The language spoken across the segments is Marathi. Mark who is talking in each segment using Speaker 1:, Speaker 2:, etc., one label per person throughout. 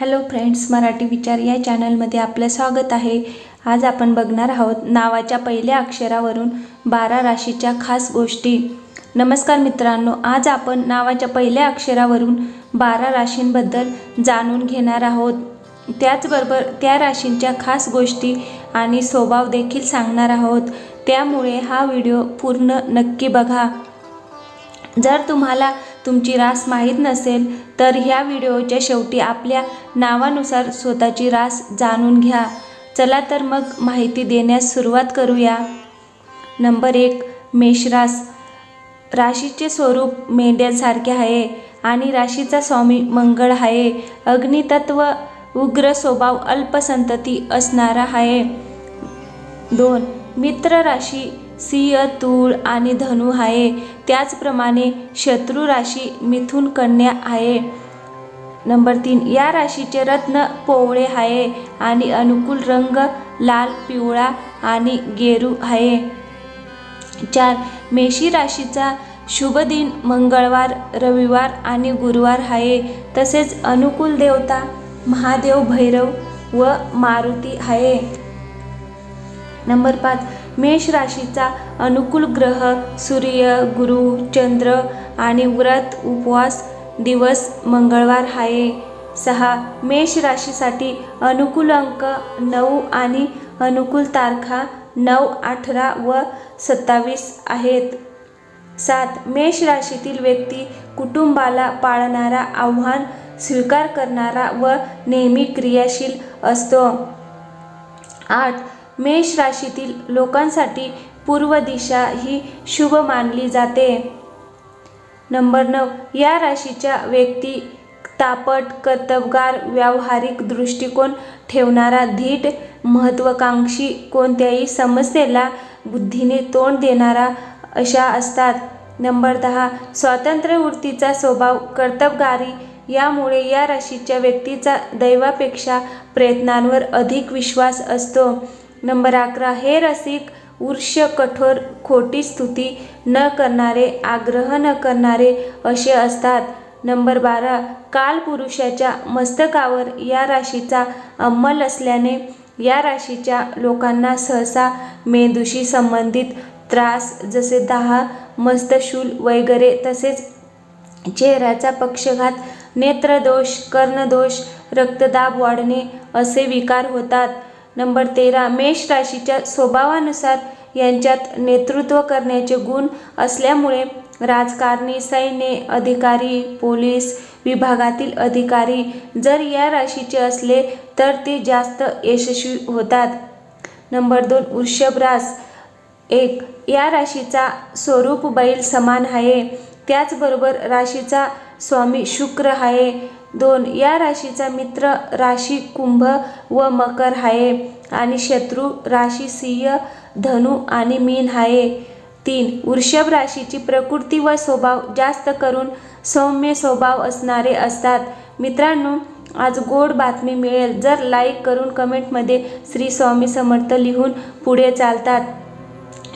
Speaker 1: हॅलो फ्रेंड्स मराठी विचार या चॅनलमध्ये आपलं स्वागत आहे. आज आपण बघणार आहोत नावाच्या पहिल्या अक्षरावरून बारा राशीच्या खास गोष्टी. नमस्कार मित्रांनो आज आपण नावाच्या पहिल्या अक्षरावरून बारा राशींबद्दल जाणून घेणार आहोत. त्याचबरोबर त्या राशींच्या खास गोष्टी आणि स्वभाव देखील सांगणार आहोत. त्यामुळे हा व्हिडिओ पूर्ण नक्की बघा. जर तुम्हाला तुमची रास माहीत नसेल तर ह्या व्हिडिओच्या शेवटी आपल्या नावानुसार स्वतःची रास जाणून घ्या. चला तर मग माहिती देण्यास सुरुवात करूया. नंबर एक मेषरास राशीचे स्वरूप मेंढ्यांसारखे आहे आणि राशीचा स्वामी मंगळ आहे. अग्नितत्व उग्र स्वभाव अल्पसंतती असणारा आहे. दोन मित्र राशी सिंह तूळ आणि धनु आहे त्याचप्रमाणे शत्रू राशी मिथुन कन्या आहे नंबर तीन या राशीचे रत्न पोवळे आहे आणि अनुकूल रंग लाल पिवळा आणि गेरू आहे चार मेषी राशीचा शुभ दिन मंगळवार रविवार आणि गुरुवार आहे तसेच अनुकूल देवता महादेव भैरव व मारुती आहे नंबर पाच मेष राशीचा अनुकूल ग्रह सूर्य गुरु चंद्र आणि व्रत उपवास दिवस मंगळवार आहे सहा मेष राशीसाठी अनुकूल अंक नऊ आणि अनुकूल तारखा नऊ अठरा व सत्तावीस आहेत. सात मेष राशीतील व्यक्ती कुटुंबाला पाळणारा आव्हान स्वीकार करणारा व नेहमी क्रियाशील असतो. आठ मेष राशीतील लोकांसाठी पूर्व दिशा ही शुभ मानली जाते. नंबर नऊ. या राशीच्या व्यक्ती तापट कर्तबगार व्यावहारिक दृष्टिकोन ठेवणारा धीट महत्त्वाकांक्षी कोणत्याही समस्येला बुद्धीने तोंड देणारा अशा असतात. नंबर दहा. स्वातंत्र्यवृत्तीचा स्वभाव कर्तबगारी यामुळे या राशीच्या व्यक्तीचा दैवापेक्षा प्रयत्नांवर अधिक विश्वास असतो. नंबर अकरा हे रसिक उर्ष कठोर खोटी स्तुती न करणारे आग्रह न करणारे असे असतात. नंबर बारा कालपुरुषाच्या मस्तकावर या राशीचा अंमल असल्याने या राशीच्या लोकांना सहसा मेंदूशी संबंधित त्रास जसे दहा मस्तशूल वगैरे तसेच चेहऱ्याचा पक्षघात नेत्रदोष कर्णदोष रक्तदाब वाढणे असे विकार होतात. नंबर तेरा मेष राशीच्या स्वभावानुसार यांच्यात नेतृत्व करण्याचे गुण असल्यामुळे राजकारणी सैन्य अधिकारी पोलीस विभागातील अधिकारी जर या राशीचे असले तर ते जास्त यशस्वी होतात. नंबर दोन वृषभ रास. एक या राशीचा स्वरूप बैल समान आहे. त्याचबरोबर राशीचा स्वामी शुक्र आहे. दोन. या राशीचा मित्र राशी कुंभ व मकर आहे आणि शत्रू राशी सिंह धनु आणि मीन आहे तीन. वृषभ राशीची प्रकृती व स्वभाव जास्त करून सौम्य स्वभाव असणारे असतात. मित्रांनो आज गोड बातमी मिळेल. जर लाईक करून कमेंटमध्ये श्री स्वामी समर्थ लिहून पुढे चालतात.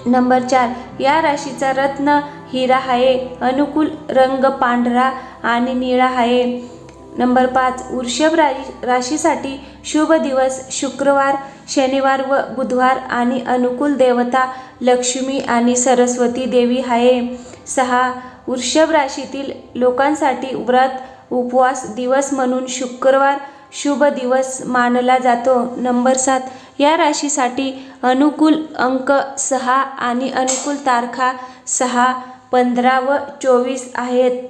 Speaker 1: नंबर चार. या राशीचा रत्न हिरा आहे अनुकूल रंग पांढरा आणि निळा आहे नंबर पाच वृषभ राशी राशीसाठी शुभ दिवस शुक्रवार शनिवार व बुधवार आणि अनुकूल देवता लक्ष्मी आणि सरस्वती देवी आहे सहा वृषभ राशीतील लोकांसाठी व्रत उपवास दिवस म्हणून शुक्रवार शुभ दिवस मानला जातो. नंबर सात या राशीसाठी अनुकूल अंक सहा आणि अनुकूल तारखा सहा पंधरा व चोवीस आहेत.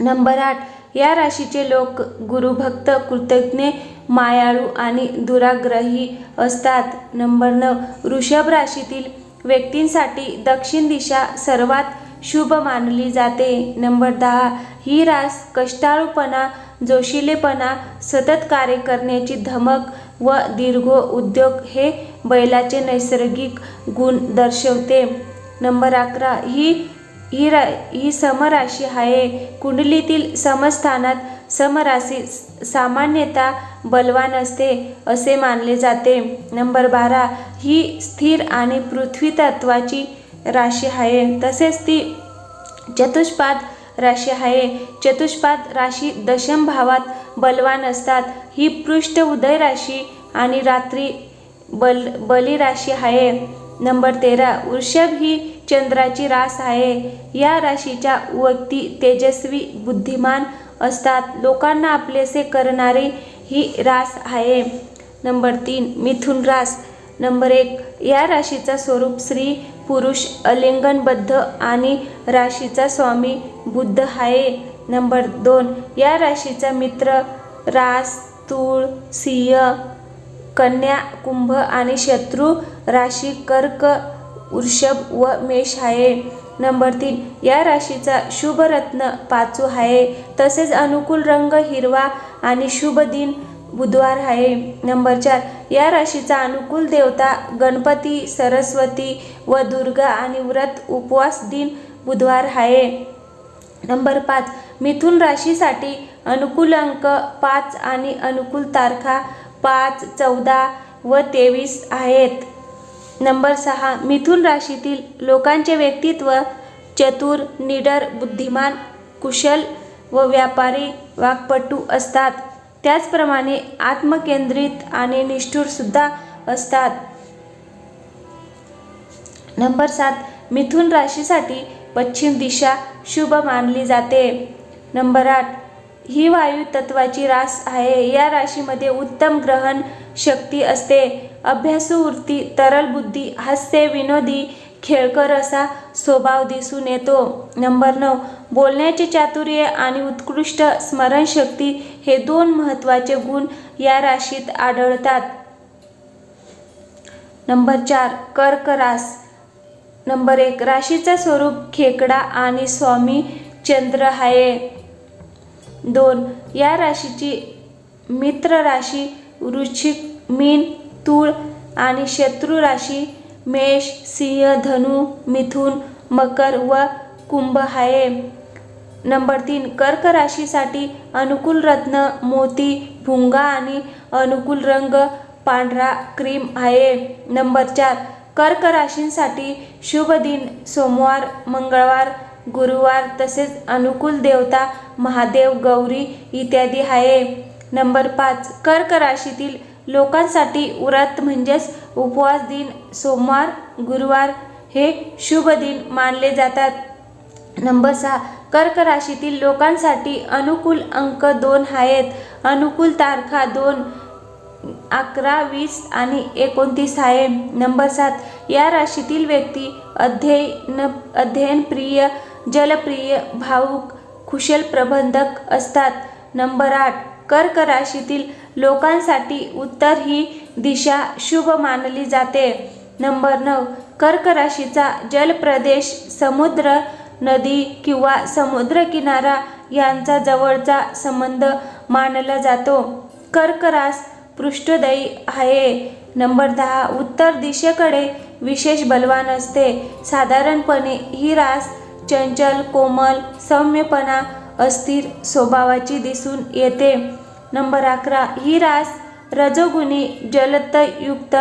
Speaker 1: नंबर आठ या राशीचे लोक गुरुभक्त कृतज्ञ मायाळू आणि दुराग्रही असतात. नंबर नऊ वृषभ राशीतील व्यक्तींसाठी दक्षिण दिशा सर्वात शुभ मानली जाते. नंबर दहा ही रास कष्टाळूपणा जोशिलेपणा सतत कार्य करण्याची धमक व दीर्घ उद्योग हे बैलाचे नैसर्गिक गुण दर्शवते. नंबर अकरा ही ही रा ही समराशी आहे. कुंडलीतील समस्थानात समराशी सामान्यतः बलवान असते असे मानले जाते. नंबर बारा ही स्थिर आणि पृथ्वी तत्वाची राशी आहे. तसेच ती चतुष्पाद राशी आहे. चतुष्पाद राशी दशम भावात बलवान असतात. ही पृष्ठ उदय राशी आणि रात्री बल बली राशी आहे. नंबर तेरा वृषभ ही चंद्राची रास आहे. या राशीच्या व्यक्ती तेजस्वी बुद्धिमान असतात. लोकांना आपलेसे करणारी ही रास आहे. नंबर तीन मिथुन रास. नंबर एक या राशीचा स्वरूप स्त्री पुरुष अलिंगनबद्ध आणि राशीचा स्वामी बुद्ध आहे. नंबर दोन या राशीचा मित्र रास तूळ सिंह कन्या कुंभ आणि शत्रू राशी कर्क वृषभ व मेष आहे नंबर तीन या राशीचा शुभ रत्न पाचू आहे तसेच अनुकूल रंग हिरवा आणि शुभ दिन बुधवार आहे नंबर चार या राशीचा अनुकूल देवता गणपती सरस्वती व दुर्गा आणि व्रत उपवास दिन बुधवार आहे नंबर पाच मिथुन राशीसाठी अनुकूल अंक पाच आणि अनुकूल तारखा पाच चौदा व तेवीस आहेत. नंबर सहा मिथुन राशीतील लोकांचे व्यक्तित्व चतुर निडर बुद्धिमान कुशल व व्यापारी वाकपटू असतात. त्याचप्रमाणे आत्मकेंद्रित आणि निष्ठुरसुद्धा असतात. नंबर सात मिथुन राशीसाठी पश्चिम दिशा शुभ मानली जाते. नंबर आठ ही वायू तत्वाची रास आहे. या राशीमध्ये उत्तम ग्रहण शक्ती असते. अभ्यासवृत्ती तरल बुद्धी हास्य विनोदी खेळकर असा स्वभाव दिसून येतो. नंबर नऊ बोलण्याचे चातुर्य आणि उत्कृष्ट स्मरणशक्ती हे दोन महत्त्वाचे गुण या राशीत आढळतात. नंबर चार कर्क रास. नंबर एक राशीचा स्वरूप खेकडा आणि स्वामी चंद्र आहे दोन या राशीची मित्र राशी वृश्चिक मीन तूळ आणि शत्रू राशी मेष सिंह धनु मिथुन मकर व कुंभ आहे नंबर तीन कर्क राशीसाठी अनुकूल रत्न मोती भुंगा आणि अनुकूल रंग पांढरा क्रीम आहे नंबर चार कर्क राशींसाठी शुभ दिन सोमवार मंगळवार गुरुवार तसेच अनुकूल देवता महादेव गौरी इत्यादी आहे नंबर पाच कर्क राशीतील लोकांसाठी व्रत म्हणजेच उपवास दिन सोमवार गुरुवार हे शुभ दिन मानले जातात. नंबर सहा कर्क राशीतील लोकांसाठी अनुकूल अंक दोन आहेत. अनुकूल तारखा दोन अकरा वीस आणि एकोणतीस आहे. नंबर सात या राशीतील व्यक्ती अध्ययन अध्ययनप्रिय जलप्रिय भावुक कुशल प्रबंधक असतात. नंबर आठ कर्क राशीतील लोकांसाठी उत्तर ही दिशा शुभ मानली जाते. नंबर नऊ. कर्क राशीचा जलप्रदेश समुद्र नदी किंवा समुद्रकिनारा यांचा जवळचा संबंध मानला जातो. कर्क रास पृष्ठदयी आहे. नंबर दहा. उत्तर दिशेकडे विशेष बलवान असते. साधारणपणे ही रास चंचल कोमल सौम्यपणा अस्थिर स्वभावाची दिसून येते. नंबर अकरा. ही रास रजोगुणी जलतयुक्त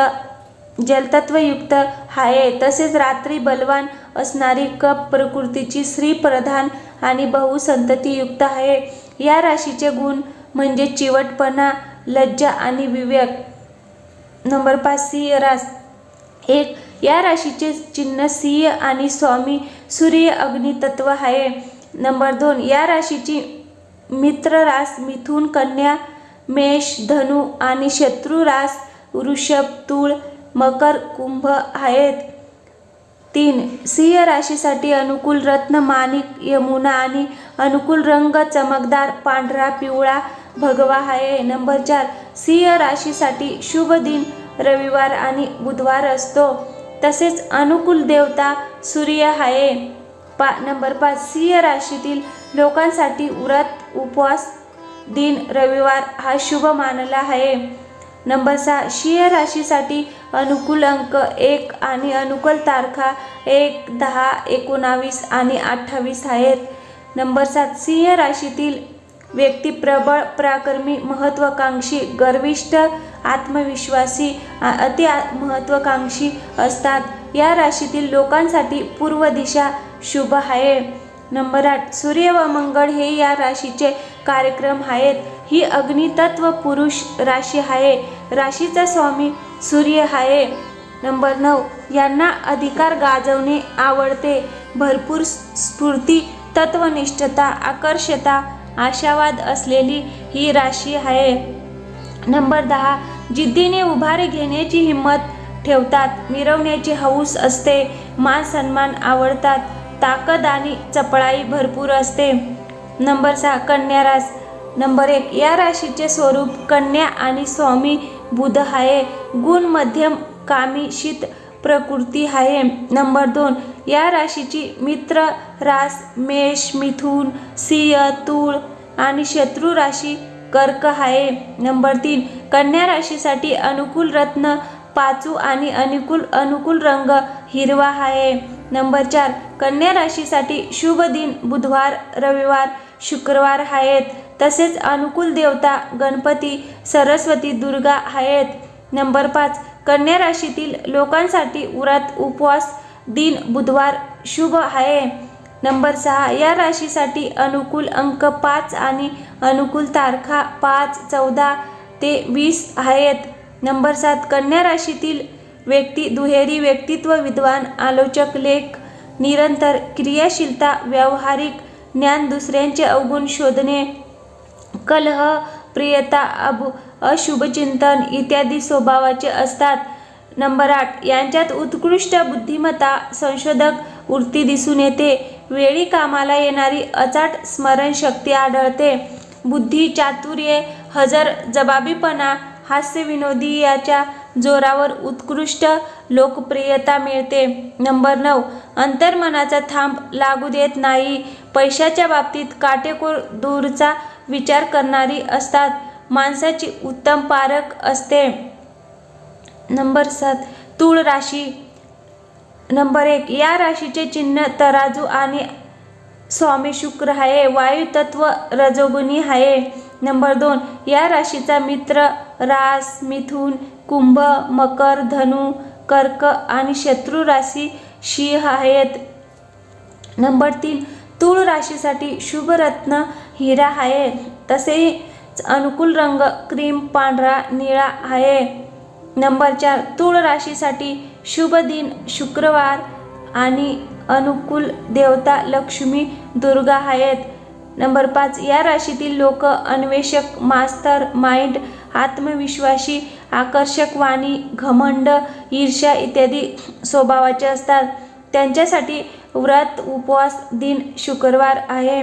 Speaker 1: जलतत्वयुक्त आहे. तसेच रात्री बलवान असणारी कप प्रकृतीची श्रीप्रधान आणि बहुसंततीयुक्त आहे. या राशीचे गुण म्हणजे चिवटपणा लज्जा आणि विवेक. नंबर पाच. सिंह रास. एक. या राशीचे चिन्ह सिंह आणि स्वामी सूर्य अग्नितत्व आहे. नंबर दोन या राशीची मित्र रास मिथुन कन्या मेष धनु आणि शत्रू रास वृषभ तूळ मकर कुंभ आहेत. तीन सिंह राशीसाठी अनुकूल रत्न माणिक यमुना आणि अनुकूल रंग चमकदार पांढरा पिवळा भगवा आहे. नंबर चार सिंह राशीसाठी शुभ दिन रविवार आणि बुधवार असतो. तसेच अनुकूल देवता सूर्य आहे. पा नंबर पाच सिंह राशीतील लोकांसाठी व्रत उपवास दिन रविवार हा शुभ मानला आहे. नंबर सहा सिंह राशीसाठी अनुकूल अंक एक आणि अनुकूल तारखा एक दहा एकोणावीस आणि अठ्ठावीस आहेत. नंबर सात सिंह राशीतील व्यक्ती प्रबळ पराक्रमी महत्त्वाकांक्षी गर्विष्ठ आत्मविश्वासी अति आ- महत्त्वाकांक्षी असतात. या राशीतील लोकांसाठी पूर्व दिशा शुभ आहे. नंबर आठ सूर्य व मंगळ हे या राशीचे कार्यक्रम आहेत. ही अग्नितत्व पुरुष राशी आहे. राशीचा स्वामी सूर्य आहे. नंबर नऊ यांना अधिकार गाजवणे आवडते. भरपूर स्फूर्ती तत्वनिष्ठता आकर्षता आशावाद असलेली ही राशी आहे. नंबर दहा जिद्दीने उभारे घेण्याची हिंमत ठेवतात. मिरवण्याची हौस असते. मान सन्मान आवडतात. ताकद आणि चपळाई भरपूर असते. नंबर सहा कन्या रास. नंबर एक या राशीचे स्वरूप कन्या आणि स्वामी बुध आहे गुण मध्यम कामी शीत प्रकृती आहे नंबर दोन या राशीची मित्र रास मेष मिथून सिंह तूळ आणि शत्रू राशी कर्क आहे नंबर तीन कन्या राशीसाठी अनुकूल रत्न पाचू आणि अनुकूल अनुकूल रंग हिरवा आहे नंबर चार कन्या राशीसाठी शुभ दिन बुधवार रविवार शुक्रवार आहेत. तसेच अनुकूल देवता गणपती सरस्वती दुर्गा आहेत. नंबर पाच कन्या राशीतील लोकांसाठी व्रत उपवास दिन बुधवार शुभ आहे. नंबर सहा या राशीसाठी अनुकूल अंक पाच आणि अनुकूल तारखा पाच चौदा ते वीस आहेत. नंबर सात कन्या राशीतील व्यक्ती दुहेरी व्यक्तित्व विद्वान आलोचक लेख निरंतर क्रियाशीलता व्यावहारिक ज्ञान दुसऱ्यांचे अवगुण शोधणे कलह प्रियता अभु अशुभचिंतन इत्यादी स्वभावाचे असतात. नंबर आठ यांच्यात उत्कृष्ट बुद्धिमत्ता संशोधक वृत्ती दिसून येते. वेळी कामाला येणारी अचाट स्मरणशक्ती आढळते. बुद्धी चातुर्य हजर जबाबीपणा हास्य विनोदी याच्या जोरावर उत्कृष्ट लोकप्रियता मिळते. नंबर नऊ अंतर्मनाचा थांब लागू देत नाही. पैशाच्या बाबतीत काटेकोर दूरचा विचार करणारी असतात. माणसाची उत्तम पारख असते. नंबर सात तूळ राशी. नंबर एक या राशीचे चिन्ह तराजू आणि स्वामी शुक्र आहे वायुतत्व रजोगुणी आहे नंबर दोन या राशीचा मित्र रास मिथुन कुंभ मकर धनु कर्क आणि शत्रू राशी सिंह आहेत. नंबर तीन तूळ राशीसाठी शुभरत्न हिरा आहे तसेच अनुकूल रंग क्रीम पांढरा निळा आहे नंबर चार तूळ राशीसाठी शुभ दिन शुक्रवार आणि अनुकूल देवता लक्ष्मी दुर्गा आहेत. नंबर पाच या राशीतील लोक अन्वेषक मास्तर माइंड आत्मविश्वासी आकर्षक वाणी घमंड ईर्ष्या इत्यादी स्वभावाचे असतात. त्यांच्यासाठी व्रत उपवास दिन शुक्रवार आहे.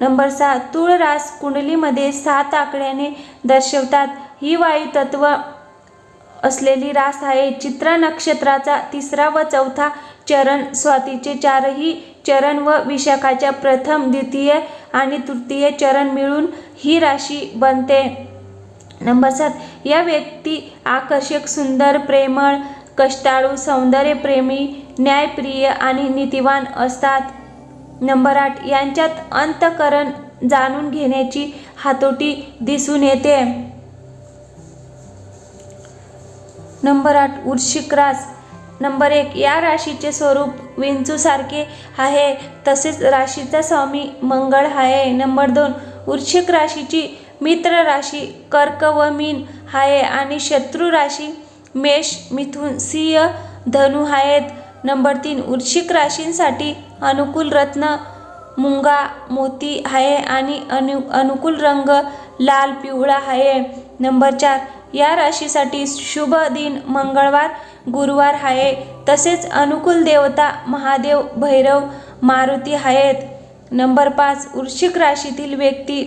Speaker 1: नंबर सहा तूळ रास कुंडलीमध्ये सात आकड्याने दर्शवतात. ही वायू तत्व असलेली रास आहे. चित्रा नक्षत्राचा तिसरा व चौथा चरण स्वातीचे चारही चरण व विशाखाच्या प्रथम द्वितीय आणि तृतीय चरण मिळून ही राशी बनते. नंबर सात या व्यक्ती आकर्षक सुंदर प्रेमळ कष्टाळू सौंदर्यप्रेमी न्यायप्रिय आणि नीतिवान असतात. नंबर आठ यांच्यात अंतकरण जाणून घेण्याची हातोटी दिसून येते. नंबर आठ वृश्चिक रास नंबर एक या राशीचे स्वरूप विंचूसारखे आहे तसेच राशीचा स्वामी मंगळ आहे. नंबर दोन वृश्चिक राशीची मित्र राशी कर्क व मीन आहे आणि शत्रू राशी मेष मिथुन सिंह धनु आहेत. नंबर तीन वृश्चिक राशींसाठी अनुकूल रत्न मुंगा मोती आहे आणि अनु अनुकूल रंग लाल पिवळा आहे. नंबर चार या राशीसाठी शुभ दिन मंगळवार गुरुवार आहे तसेच अनुकूल देवता महादेव भैरव मारुती आहेत नंबर पाच वृश्चिक राशीतील व्यक्ती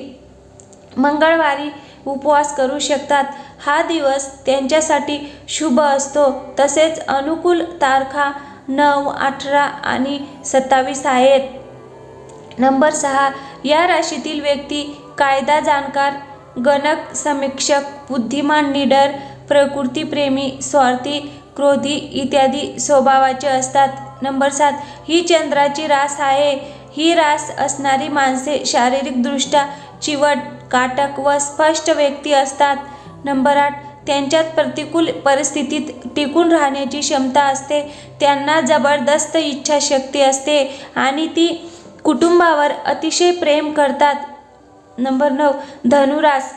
Speaker 1: मंगळवारी उपवास करू शकतात. हा दिवस त्यांच्यासाठी शुभ असतो. तसेच अनुकूल तारखा नऊ अठरा आणि सत्तावीस आहेत नंबर सहा या राशीतील व्यक्ती कायदा जाणकार गणक समीक्षक बुद्धिमान निडर प्रकृतीप्रेमी स्वार्थी क्रोधी इत्यादी स्वभावाचे असतात. नंबर सात ही चंद्राची रास आहे. ही रास असणारी माणसे शारीरिकदृष्ट्या चिवट काटक व स्पष्ट व्यक्ती असतात. नंबर आठ त्यांच्यात प्रतिकूल परिस्थितीत टिकून राहण्याची क्षमता असते. त्यांना जबरदस्त इच्छाशक्ती असते आणि ती कुटुंबावर अतिशय प्रेम करतात. नंबर नऊ धनुरास.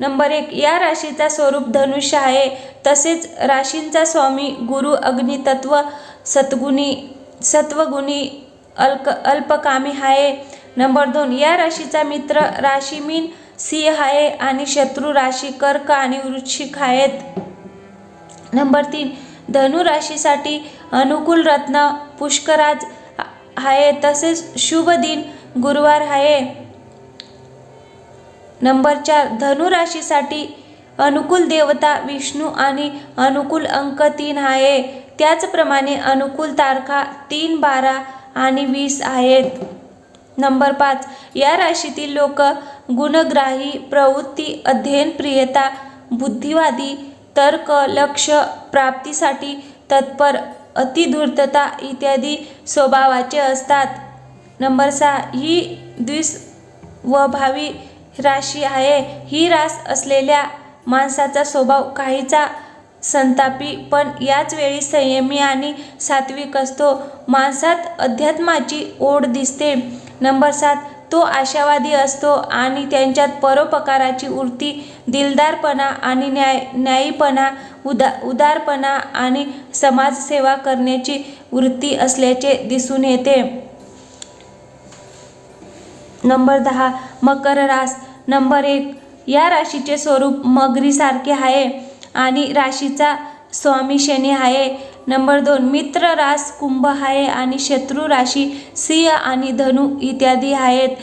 Speaker 1: नंबर एक या राशीचा स्वरूप धनुष्य आहे. तसेच राशींचा स्वामी गुरु अग्नितत्व सद्गुणी सत्वगुणी अल्क अल्पकामी आहे. नंबर दोन या राशीचा मित्र राशीमीन सिंह आहे आणि शत्रू राशी कर्क आणि वृश्चिक आहेत. नंबर तीन धनु राशीसाठी अनुकूल रत्न पुष्कराज आहे. तसेच शुभ दिन गुरुवार आहे. नंबर चार धनुराशीसाठी अनुकूल देवता विष्णू आणि अनुकूल अंक तीन आहे. त्याचप्रमाणे अनुकूल तारखा तीन बारा आणि वीस आहेत. नंबर पाच या राशीतील लोक गुणग्राही प्रवृत्ती अध्ययन प्रियता बुद्धिवादी तर्क लक्ष प्राप्तीसाठी तत्पर अतिधूर्तता इत्यादी स्वभावाचे असतात. नंबर सहा ही द्विस व भावी राशी आहे. ही रास असलेल्या माणसाचा स्वभाव काहीचा संतापी पण याच वेळी संयमी आणि सात्विक असतो. माणसात अध्यात्माची ओढ दिसते. नंबर सात तो आशावादी असतो आणि त्यांच्यात परोपकाराची वृत्ती दिलदारपणा आणि न्याय न्यायीपणा उदा उदारपणा आणि समाजसेवा करण्याची वृत्ती असल्याचे दिसून येते. नंबर दहा मकर रास. नंबर एक या राशीचे स्वरूप मगरीसारखे आहे आणि राशीचा स्वामी शनी आहे. नंबर दोन मित्र रास कुंभ आहे आणि शत्रू राशी सिंह आणि धनु इत्यादी आहेत.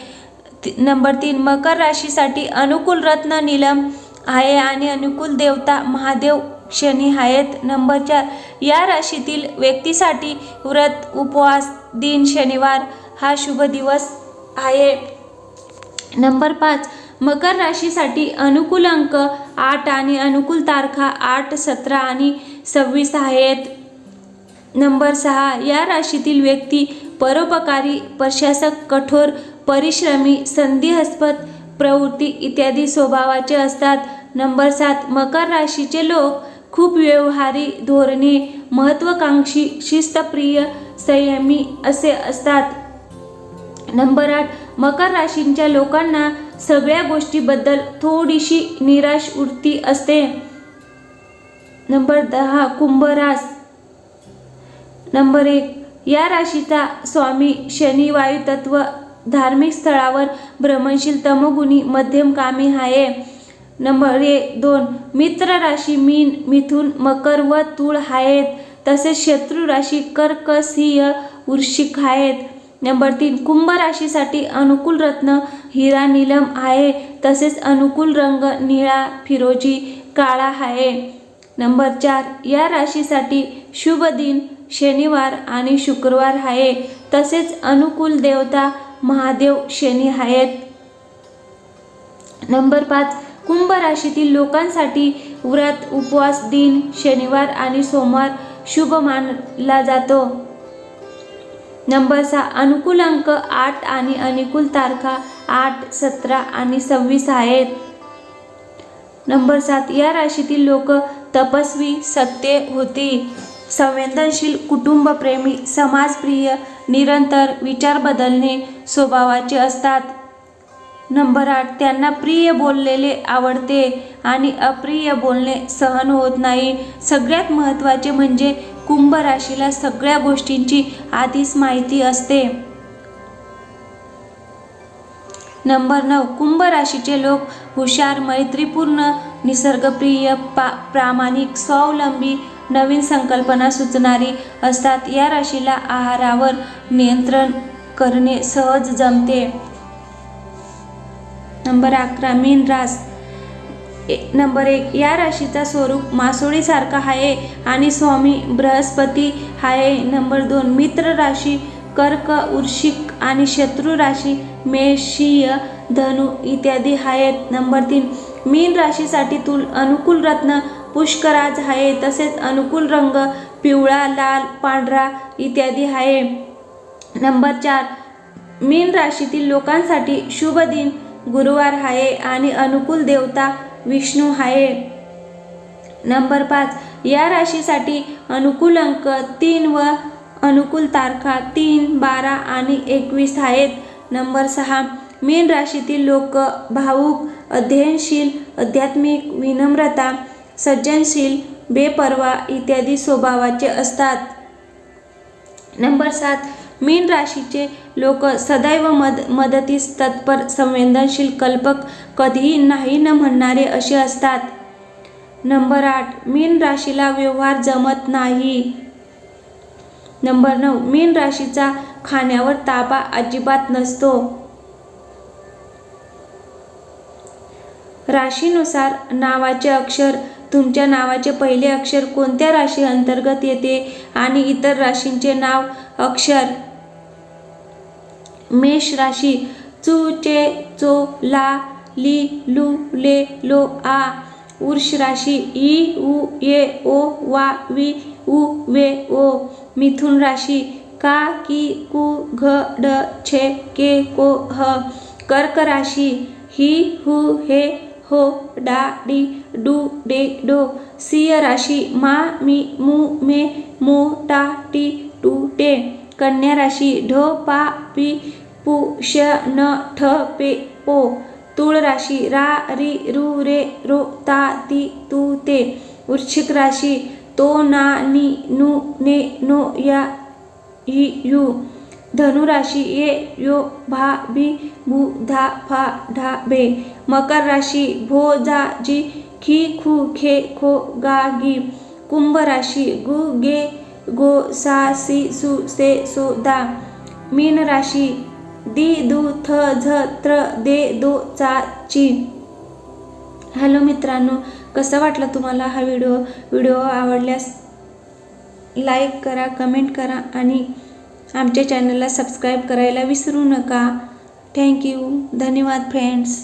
Speaker 1: नंबर तीन मकर राशीसाठी अनुकूल रत्न नीलम आहे आणि अनुकूल देवता महादेव शनी आहेत. नंबर चार या राशीतील व्यक्तीसाठी व्रत उपवास दिन शनिवार हा शुभ दिवस आहे. नंबर पाच मकर राशीसाठी अनुकूल अंक आठ आणि अनुकूल तारखा आठ सतरा आणि सव्वीस आहेत. नंबर सहा या राशीतील व्यक्ती परोपकारी प्रशासक कठोर परिश्रमी संधीहस्पद प्रवृत्ती इत्यादी स्वभावाचे असतात. नंबर सात मकर राशीचे लोक खूप व्यवहारी धोरणे महत्त्वाकांक्षी शिस्तप्रिय संयमी असे असतात. नंबर आठ मकर राशींच्या लोकांना सगळ्या गोष्टीबद्दल थोडीशी निराश वृत्ती असते. नंबर दहा कुंभरास नंबर एक या राशीचा स्वामी शनी वायू तत्व धार्मिक स्थळावर भ्रमणशील तमोगुणी मध्यम कामी आहे. नंबर एक दोन मित्र राशी मीन मिथून मकर व तुळ आहेत. तसेच शत्रू राशी कर्क सिंह वृश्चिक आहेत. नंबर तीन कुंभ राशीसाठी अनुकूल रत्न हिरा नीलम आहे तसेच अनुकूल रंग निळा फिरोजी काळा आहे. नंबर चार या राशीसाठी शुभ दिन शनिवार आणि शुक्रवार आहे. तसेच अनुकूल देवता महादेव शनी आहेत. नंबर पाच कुंभ राशीतील लोकांसाठी व्रत उपवास दिन शनिवार आणि सोमवार शुभ मानला जातो. नंबर सहा अनुकूल अंक आठ आणि अनुकूल तारखा आठ सतरा आणि सव्वीस आहेत. नंबर सात या राशीतील लोक तपस्वी सत्य होती संवेदनशील कुटुंबप्रेमी समाजप्रिय निरंतर विचार बदलणे स्वभावाचे असतात. नंबर आठ त्यांना प्रिय बोललेले आवडते आणि अप्रिय बोलणे सहन होत नाही. सगळ्यात महत्त्वाचे म्हणजे कुंभ राशीला सगळ्या गोष्टींची आधीच माहिती असते. नंबर नऊ. कुंभ राशीचे लोक हुशार मैत्रीपूर्ण निसर्गप्रिय पा प्रामाणिक स्वावलंबी नवीन संकल्पना सुचणारी असतात. या राशीला आहारावर नियंत्रण करणे सहज जमते. नंबर अकरा. मीन रास. नंबर एक या राशीचा स्वरूप मासोळीसारखा आहे आणि स्वामी बृहस्पती आहे नंबर दोन मित्र राशी कर्क उर्षिक आणि शत्रू राशी मेषीय धनु इत्यादी आहेत नंबर तीन मीन राशीसाठी तुल अनुकूल रत्न पुष्कराज आहे तसेच अनुकूल रंग पिवळा लाल पांढरा इत्यादी आहे नंबर चार मीन राशीतील लोकांसाठी शुभ दिन गुरुवार आहे आणि अनुकूल देवता विष्णू आहे नंबर पाच. या राशीसाठी अनुकूल अंक तीन व अनुकूल तारखा तीन बारा आणि एकवीस आहेत. नंबर सहा. मीन राशीतील लोक भावुक अध्ययनशील आध्यात्मिक विनम्रता सज्जनशील बेपर्वा इत्यादी स्वभावाचे असतात. नंबर सात. मीन राशीचे लोक सदैव मद मदतीस तत्पर संवेदनशील कल्पक कधीही नाही न म्हणणारे असे असतात. नंबर आठ मीन राशीला व्यवहार जमत नाही. नंबर नऊ मीन राशीचा खाण्यावर ताबा अजिबात नसतो. राशीनुसार नावाचे अक्षर तुमच्या नावाचे पहिले अक्षर कोणत्या राशी अंतर्गत येते आणि इतर राशींचे नाव अक्षर? मेष राशी चु चे चो ला ली लू ले लो आ. वृष राशी ई उ ये ओ वा वी उ वे ओ. मिथुन राशी का की कु घ ड छे के को ह. कर्क राशी ही हु हे हो डा डी डू डे डो. सिंह राशी मा मी मू मे मो टा टी टू टे. कन्या राशी ढो पा पी पु श न ठ पे पो तुळ राशी रा री रु रे रो ता ती तू ते वृश्चिक राशी तो ना नी नु ने नो या इ यू धनुराशी ये यो भा बी भू धा फा ढा बे मकर राशी भो जा जी खी खू खे खो गा गी कुंभ राशी गु गे गो सा सी सु से सो दा मीन राशी दी दु थ झ त्र दे दो चा ची हॅलो मित्रांनो कसा वाटला तुम्हाला हा व्हिडिओ? व्हिडिओ आवडल्यास लाईक करा कमेंट करा आणि आमच्या चॅनलला सबस्क्राईब करायला विसरू नका. थँक्यू धन्यवाद फ्रेंड्स.